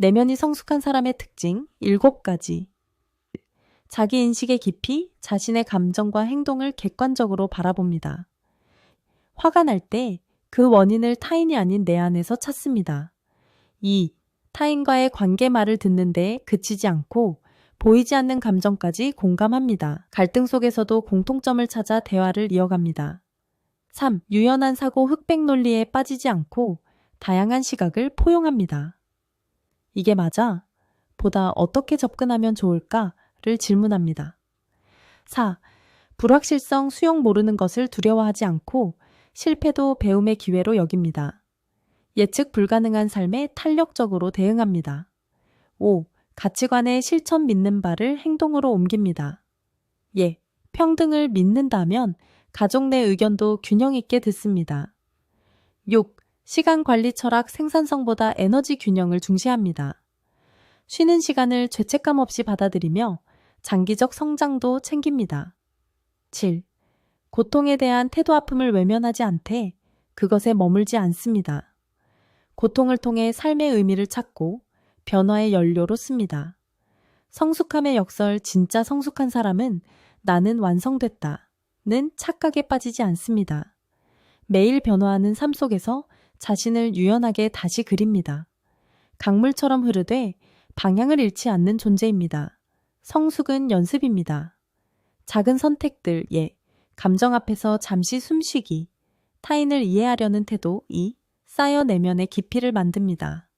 내면이 성숙한 사람의 특징 7가지. 자기 인식의 깊이, 자신의 감정과 행동을 객관적으로 바라봅니다. 화가 날 때 그 원인을 타인이 아닌 내 안에서 찾습니다. 2. 타인과의 관계 말을 듣는데 그치지 않고 보이지 않는 감정까지 공감합니다. 갈등 속에서도 공통점을 찾아 대화를 이어갑니다. 3. 유연한 사고 흑백 논리에 빠지지 않고 다양한 시각을 포용합니다. 이게 맞아? 보다 어떻게 접근하면 좋을까?를 질문합니다. 4. 불확실성 수용 모르는 것을 두려워하지 않고 실패도 배움의 기회로 여깁니다. 예측 불가능한 삶에 탄력적으로 대응합니다. 5. 가치관의 실천 믿는 바를 행동으로 옮깁니다. 예, 평등을 믿는다면 가족 내 의견도 균형 있게 듣습니다. 6. 시간 관리 철학 생산성보다 에너지 균형을 중시합니다. 쉬는 시간을 죄책감 없이 받아들이며 장기적 성장도 챙깁니다. 7. 고통에 대한 태도 아픔을 외면하지 않되 그것에 머물지 않습니다. 고통을 통해 삶의 의미를 찾고 변화의 연료로 씁니다. 성숙함의 역설 진짜 성숙한 사람은 나는 완성됐다. 는 착각에 빠지지 않습니다. 매일 변화하는 삶 속에서 자신을 유연하게 다시 그립니다. 강물처럼 흐르되 방향을 잃지 않는 존재입니다. 성숙은 연습입니다. 작은 선택들, 예. 감정 앞에서 잠시 숨쉬기. 타인을 이해하려는 태도, 이. 쌓여 내면의 깊이를 만듭니다.